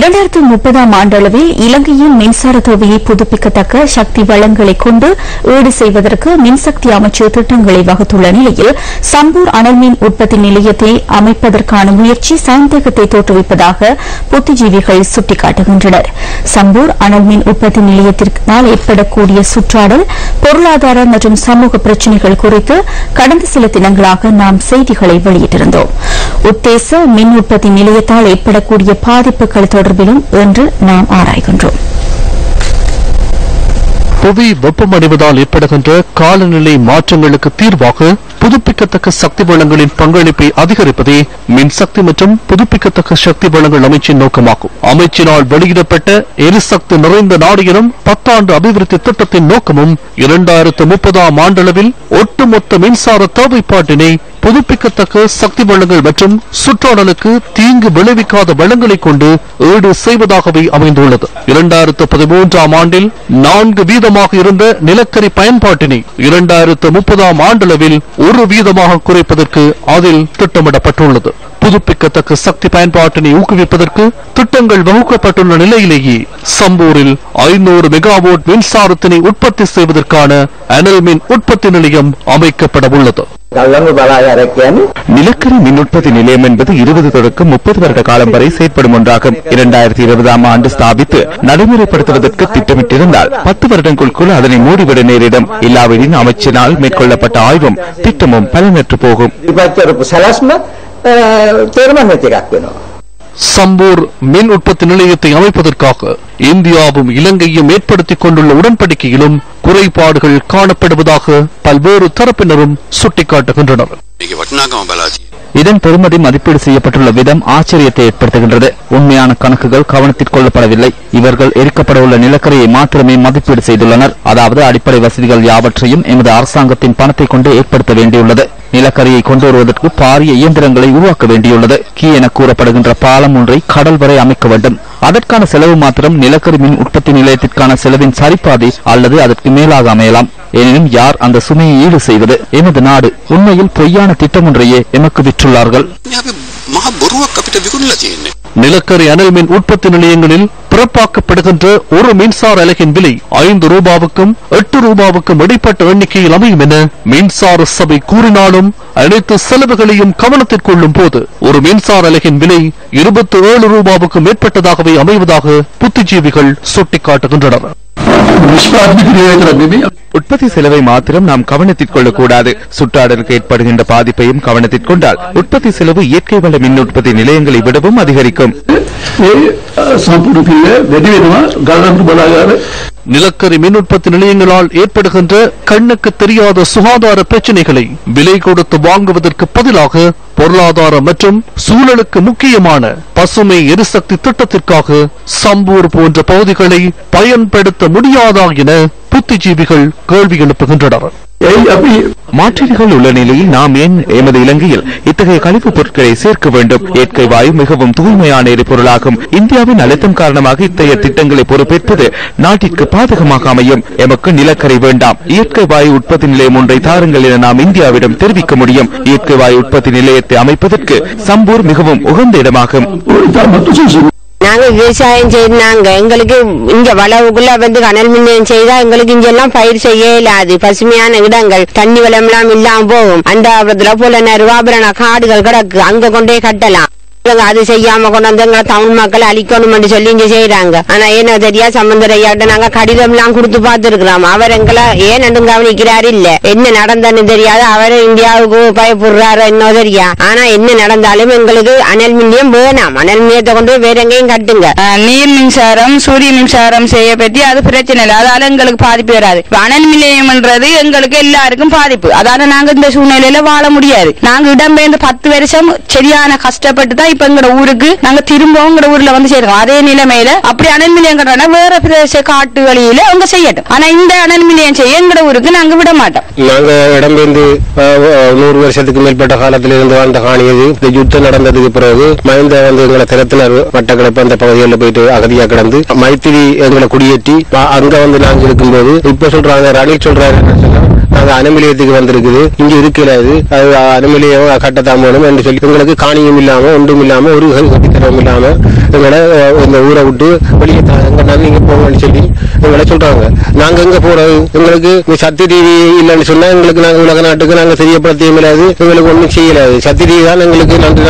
இரண்டாயிரத்து முப்பதாம் ஆண்டளவில் இலங்கையின் மின்சார தேவையை புதுப்பிக்கத்தக்க சக்தி வளங்களை கொண்டு ஈடு செய்வதற்கு மின்சக்தி அமைச்சு திட்டங்களை வகுத்துள்ள நிலையில் சம்பூர் அனல்மின் உற்பத்தி நிலையத்தை அமைப்பதற்கான முயற்சி சந்தேகத்தை தோற்றுவிப்பதாக புத்திஜீவிகள் சுட்டிக்காட்டுகின்றனர். சம்பூர் அனல் மின் உற்பத்தி நிலையத்தினால் ஏற்படக்கூடிய சுற்றாடல் பொருளாதார மற்றும் சமூக பிரச்சினைகள் குறித்து கடந்த சில தினங்களாக நாம் செய்திகளை வெளியிட்டிருந்தோம். உத்தேச மின் உற்பத்தி நிலையத்தால் ஏற்படக்கூடிய பாதிப்புகள் தொடர்பிலும் இன்று நாம் ஆராய்கின்றோம். புவி வெப்பமடைவதால் ஏற்படுகின்ற காலநிலை மாற்றங்களுக்கு தீர்வாக புதுப்பிக்கத்தக்க சக்தி வளங்களின் பங்களிப்பை அதிகரிப்பதே மின்சக்தி மற்றும் புதுப்பிக்கத்தக்க சக்தி வளங்கள் அமைச்சின் நோக்கமாகும். அமைச்சினால் வெளியிடப்பட்ட எரிசக்தி நிறைந்த நாடு எனும் பத்தாண்டு அபிவிருத்தி திட்டத்தின் நோக்கமும் இரண்டாயிரத்து முப்பதாம் ஆண்டளவில் ஒட்டுமொத்த மின்சார தேவைப்பாட்டினை புதுப்பிக்கத்தக்க சக்தி வளங்கள் மற்றும் சுற்றாடலுக்கு தீங்கு விளைவிக்காத வளங்களை கொண்டு ஈடு செய்வதாகவே அமைந்துள்ளது. இரண்டாயிரத்து பதிமூன்றாம் ஆண்டில் நான்கு வீதமாக இருந்த நிலக்கரி பயன்பாட்டினை இரண்டாயிரத்து முப்பதாம் ஆண்டளவில் ஒரு வீதமாக குறைப்பதற்கு அதில் திட்டமிடப்பட்டுள்ளது. புதுப்பிக்கத்தக்க சக்தி பயன்பாட்டினை ஊக்குவிப்பதற்கு திட்டங்கள் வகுக்கப்பட்டுள்ள நிலையிலேயே சம்பூரில் ஐநூறு மெகாவோட் மின்சாரத்தினை உற்பத்தி செய்வதற்கான அனல் உற்பத்தி நிலையம் அமைக்கப்பட உள்ளது நிலக்கரி மின் உற்பத்தி நிலையம் என்பது இருபது தொடக்கம் முப்பது வருட காலம் வரை செயற்படும் ஒன்றாகும் இரண்டாயிரத்தி இருபதாம் ஆண்டு ஸ்தாபித்து நடைமுறைப்படுத்துவதற்கு திட்டமிட்டிருந்தால் பத்து வருடங்களுக்குள் அதனை மூடிவிட நேரிடும் இல்லாவிடின் அமைச்சினால் மேற்கொள்ளப்பட்ட ஆய்வும் திட்டமும் பலனற்று போகும் தீர்மானம் சம்பூர் மின் உற்பத்தி நிலையத்தை அமைப்பதற்காக இந்தியாவும் இலங்கையும் ஏற்படுத்திக் கொண்டுள்ள உடன்படிக்கையிலும் குறைபாடுகள் காணப்படுவதாக பல்வேறு தரப்பினரும் சுட்டிக்காட்டுகின்றனர். இதன் பெறுமதி மதிப்பீடு செய்யப்பட்டுள்ள விதம் ஆச்சரியத்தை ஏற்படுத்துகின்றது. உண்மையான கணக்குகள் கவனத்தில் கொள்ளப்படவில்லை. இவர்கள் எரிக்கப்படவுள்ள நிலக்கரியை மாத்திரமே மதிப்பீடு செய்துள்ளனர். அதாவது அடிப்படை வசதிகள் யாவற்றையும் எமது அரசாங்கத்தின் பணத்தை கொண்டு ஏற்படுத்த வேண்டியுள்ளது. நிலக்கரியை கொண்டு வருவதற்கு பாரிய இயந்திரங்களை உருவாக்க வேண்டியுள்ளது. கீ என கூறப்படுகின்ற பாலம் ஒன்றை கடல் வரை அமைக்க வேண்டும். அதற்கான செலவு மாத்திரம் நிலக்கரி மின் உற்பத்தி நிலையத்திற்கான செலவின் சரிபாதி அல்லது அதற்கு மேலாக அமையலாம். எனினும் யார் அந்த சுமையை ஈடு செய்வது? எமது நாடு உண்மையில் பொய்யான திட்டம் ஒன்றையே எமக்கு விற்றுள்ளார்கள். நிலக்கரி அனல் மின் உற்பத்தி நிலையங்களில் பிறப்பாக்கப்படுகின்ற ஒரு மின்சார அலகின் விலை ஐந்து ரூபாவுக்கும் எட்டு ரூபாவுக்கும் இடைப்பட்ட எண்ணிக்கையில் அமையும் என மின்சார சபை கூறினாலும் அனைத்து செலவுகளையும் கவனத்தில் கொள்ளும் போது ஒரு மின்சார அலகின் விலை இருபத்தி ஏழு ரூபாவுக்கு மேற்பட்டதாகவே அமைவதாக புத்திஜீவிகள் சுட்டிக்காட்டுகின்றனர். உற்பத்தி செலவை மாத்திரம் நாம் கவனத்தில் கொள்ளக்கூடாது. சுற்றாடலுக்கு ஏற்படுகின்ற பாதிப்பையும் கவனத்தில் கொண்டால் உற்பத்தி செலவு இயற்கை வள மின் உற்பத்தி நிலையங்களை விடவும் அதிகரிக்கும். நிலக்கரி மின் உற்பத்தி நிலையங்களால் ஏற்படுகின்ற கண்ணுக்கு தெரியாத சுகாதார பிரச்சினைகளை விலை கொடுத்து வாங்குவதற்கு பதிலாக பொருளாதார மற்றும் சூழலுக்கு முக்கியமான பசுமை எரிசக்தி திட்டத்திற்காக சம்பூர் போன்ற பகுதிகளை பயன்படுத்த முடியாதா என புத்திஜீவிகள் கேள்வி எழுப்புகின்றனர். மாற்றீடுகள் உள்ள நிலையில் நாம் ஏன் எமது இலங்கையில் இத்தகைய கழிவுப் பொருட்களை சேர்க்க வேண்டும்? இயற்கை வாயு மிகவும் தூய்மையான எரிபொருளாகும். இந்தியாவின் அழுத்தம் காரணமாக இத்தகைய திட்டங்களை பொறுப்பேற்பது நாட்டிற்கு பாதகமாக அமையும் எமக்கு நிலக்கரி வேண்டாம். இயற்கை வாயு உற்பத்தி நிலையம் ஒன்றை தாருங்கள் என நாம் இந்தியாவிடம் தெரிவிக்க முடியும். இயற்கை வாயு உற்பத்தி நிலையத்தை அமைப்பதற்கு சம்பூர் மிகவும் உகந்த இடமாகும். நாங்க விவசாயம் செய்தாங்க எங்களுக்கு இங்க வளவுக்குள்ள வந்து கனல் மின்னியம் செய்தா எங்களுக்கு இங்க எல்லாம் பயிர் செய்ய இல்லாது பசுமையான இடங்கள். தண்ணி வளம் எல்லாம் இல்லாம போகும். அந்த போல நருவாபரண காடுகள் கிடக்கு. அங்க கொண்டே கட்டலாம். இவங்க அது செய்யாம கொண்டு வந்து எங்களை தமிழ் மக்கள் அழிக்கணும்னு சொல்லி இங்க செய்யறாங்க ஆனா என்ன தெரியா சம்பந்தர் ஐயாட்ட நாங்க கடிதம் எல்லாம் கொடுத்து பார்த்திருக்கிறோம். அவர் எங்களை ஏன் நடும் கவனிக்கிறாரு இல்ல. என்ன நடந்தன்னு தெரியாது. அவர் இந்தியாவுக்கு பயப்படுறாரு என்ன தெரியா. ஆனா என்ன நடந்தாலும் எங்களுக்கு அனல் மின்னியம் வேணாம். அனல் மின்னியத்தை கொண்டு வேற எங்கேயும் கட்டுங்க. நீர் மின்சாரம் சூரிய மின்சாரம் செய்ய பற்றி அது பிரச்சனை இல்லை. அதால எங்களுக்கு பாதிப்பு வராது. அனல் நிலையம்ன்றது எங்களுக்கு எல்லாருக்கும் பாதிப்பு. அதால நாங்க இந்த சூழ்நிலையில வாழ முடியாது. நாங்க இடம்பெயர்ந்து பத்து வருஷம் சரியான கஷ்டப்பட்டு தான் இப்ப எங்கட ஊருக்கு நாங்க திரும்பவும் ஊர்ல வந்து சேர்க்கோம் அதே நிலைமையில அப்படி அனல் நிலையம் வேற பிரதேச காட்டு வழியில அவங்க செய்யட்டும். ஆனா இந்த அனல் நிலையம் செய்ய எங்கட ஊருக்கு நாங்க விட மாட்டோம். நாங்க இடம்பெயர்ந்து நூறு வருஷத்துக்கு மேற்பட்ட காலத்துல இருந்து வாழ்ந்த காணியது. இந்த யுத்தம் நடந்ததுக்கு பிறகு மஹிந்த வந்து எங்களை திறத்தினர் வட்டக்கிழப்பு அந்த பகுதிகளில் போயிட்டு அகதியா கிடந்து மைத்திரி எங்களை குடியேற்றி அங்க வந்து நாங்க இருக்கும்போது இப்ப சொல்றாங்க ரணில் சொல்றாரு நாங்கள் சொன்னா, அனுமதியத்துக்கு வந்திருக்குது. இங்க இருக்கிறது அது. அனுமதியம் கட்டத்தாமணும் என்று சொல்லி எங்களுக்கு காணியும் இல்லாம ஒன்றும் இல்லாம ஒரு கட்டித்தரம் இல்லாம எங்களை இந்த ஊரை விட்டு வெளியே தா- எங்க நாள் நீங்க சொல்லி எங்களை சொல்றாங்க. நாங்க எங்க போறது? எங்களுக்கு இந்த டிவி இல்லைன்னு சொன்னா எங்களுக்கு நாங்க உலக நாட்டுக்கு நாங்க தெரியப்படுத்த முடியாது எங்களுக்கு ஒண்ணும் செய்யலாது சத்தி டிவி தான் எங்களுக்கு நன்றி